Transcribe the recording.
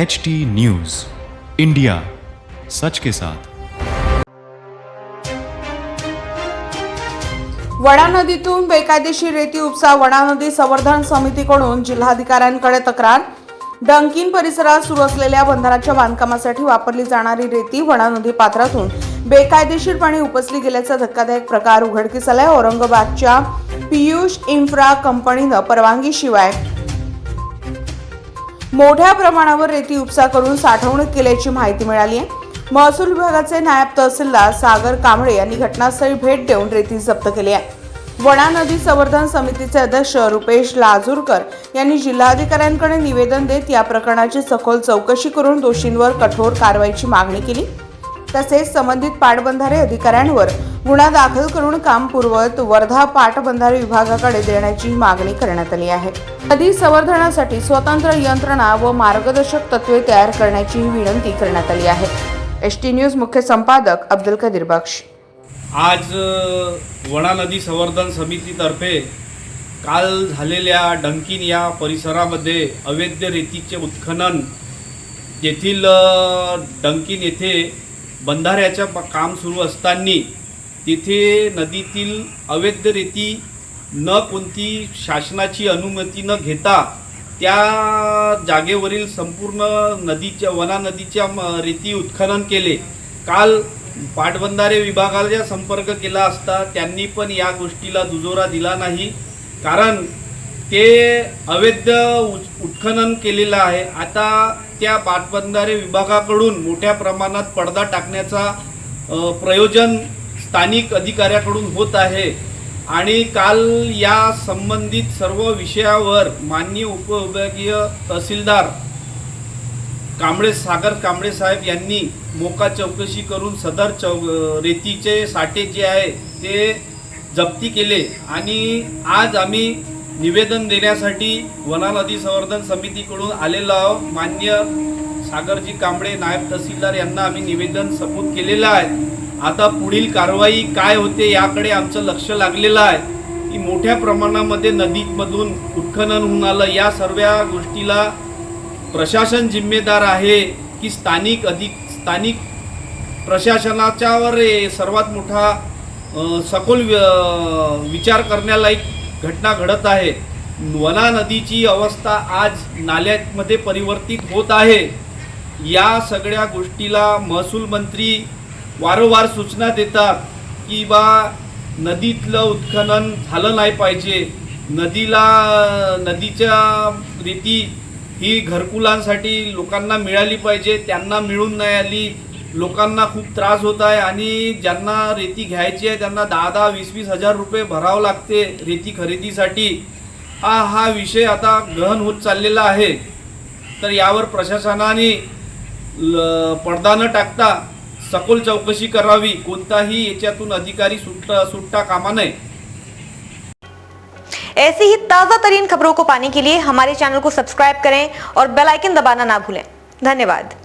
H T news India सच के साथ वडा नदीतून बेकायदेशीर रेती उपसा वडा नदी संवर्धन समितीकडून जिल्हाधिकाऱ्यांकडे तक्रार. डंकीन परिसरात सुरू असलेल्या बंधाराच्या बांधकामासाठी वापरली जाणारी रेती वडा नदी पात्रातून बेकायदेशीरपणे उपसली गेल्याचा धक्कादायक प्रकार उघडकीस आलाय. औरंगाबादच्या पियुष इन्फ्रा कंपनीनं परवानगीशिवाय मोठ्या प्रमाणावर रेती उपसा करून साठवणूक केल्याची माहिती मिळाली आहे. महसूल विभागाचे नायब तहसीलदार सागर कांबळे यांनी घटनास्थळी भेट देऊन रेती जप्त केली आहे. वणा नदी संवर्धन समितीचे अध्यक्ष रुपेश लाजूरकर यांनी जिल्हाधिकाऱ्यांकडे निवेदन देत या प्रकरणाची सखोल चौकशी करून दोषींवर कठोर कारवाईची मागणी केली. तसेच संबंधित पाटबंधारे अधिकाऱ्यांवर गुन्हा दाखल करून काम पूर्वत वर्धा पाटबंधारे विभागाकडे देण्याची मागणी करण्यात आली आहे. नदी संवर्धनासाठी स्वतंत्र यंत्रणा व मार्गदर्शक तत्वे तयार करण्याची विनंती करण्यात आली आहे. एस टी न्यूज मुख्य संपादक अब्दुल कदीर बख्श. आज वणा नदी संवर्धन समितीतर्फे काल झालेल्या डंकिन या परिसरामध्ये अवैध रेतीचे उत्खनन येथील डंकिन डंकीन येथे बंधाऱ्याचं काम सुरू असताना तिथे नदीतील अवैध रेती न कोणती शासनाची अनुमती न घेता त्या जागेवरील संपूर्ण नदीच्या वना नदीच्या म- रेती उत्खनन केले. काल पाटबंधारे विभागाला संपर्क केला असता त्यांनी पण या गोष्टीला दुजोरा दिला नाही. कारण ते अवैध उत्खनन केलेलं आहे. आता त्या पाटबंधारे विभागाकडून मोठ्या प्रमाणात पडदा टाकण्याचा प्रयोजन स्थानिक अधिकाऱ्याकडून होत आहे. आणि काल या संबंधित सर्व विषयावर माननीय उपविभागीय तहसीलदार कांबळे सागर कांबळे साहेब यांनी मोका चौकशी करून सदर चौ रेतीचे साठे जे आहे ते जप्ती केले. आणि आज आम्ही निवेदन देण्यासाठी वनानदी संवर्धन समितीकडून आलेलं आहोत. मान्य सागरजी कांबळे नायब तहसीलदार यांना आम्ही निवेदन सबूत केलेलं आहे. आता पुढील कारवाई काय होते याकडे आमचं लक्ष लागलेलं आहे. की मोठ्या प्रमाणामध्ये नदीमधून उत्खनन होऊन आलं. या सर्व गोष्टीला प्रशासन जिम्मेदार आहे की स्थानिक अधिक स्थानिक प्रशासनाच्यावर सर्वात मोठा सखोल विचार करण्यालायक घटना घडत आहे. वना नदीची अवस्था आज नाल्यामध्ये परिवर्तित होत आहे. या सगळ्या गोष्टीला महसूल मंत्री वारंवार सूचना देतात की बा नदीतलं उत्खनन झालं नाही पाहिजे. नदीला नदीच्या रीती ही घरकुलांसाठी लोकांना मिळाली पाहिजे त्यांना मिळून नाही आली. लोकांना खूप त्रास होत आहे आणि ज्यांना रेती घ्यायची आहे त्यांना दहा दहा वीस वीस हजार रुपये भरावं लागते रेती खरेदीसाठी. हा हा विषय आता गहन होत चाललेला आहे. तर यावर प्रशासनाने ल- पडदा न टाकता सखोल चौकशी करावी. कोणताही याच्यातून अधिकारी सुटता सुटता कामा नये. ऐसी ही ताज़ा तरीन खबरों को पाने के लिए हमारे चैनल को सब्सक्राइब करें और बेल आइकन दबाना ना भूलें। धन्यवाद।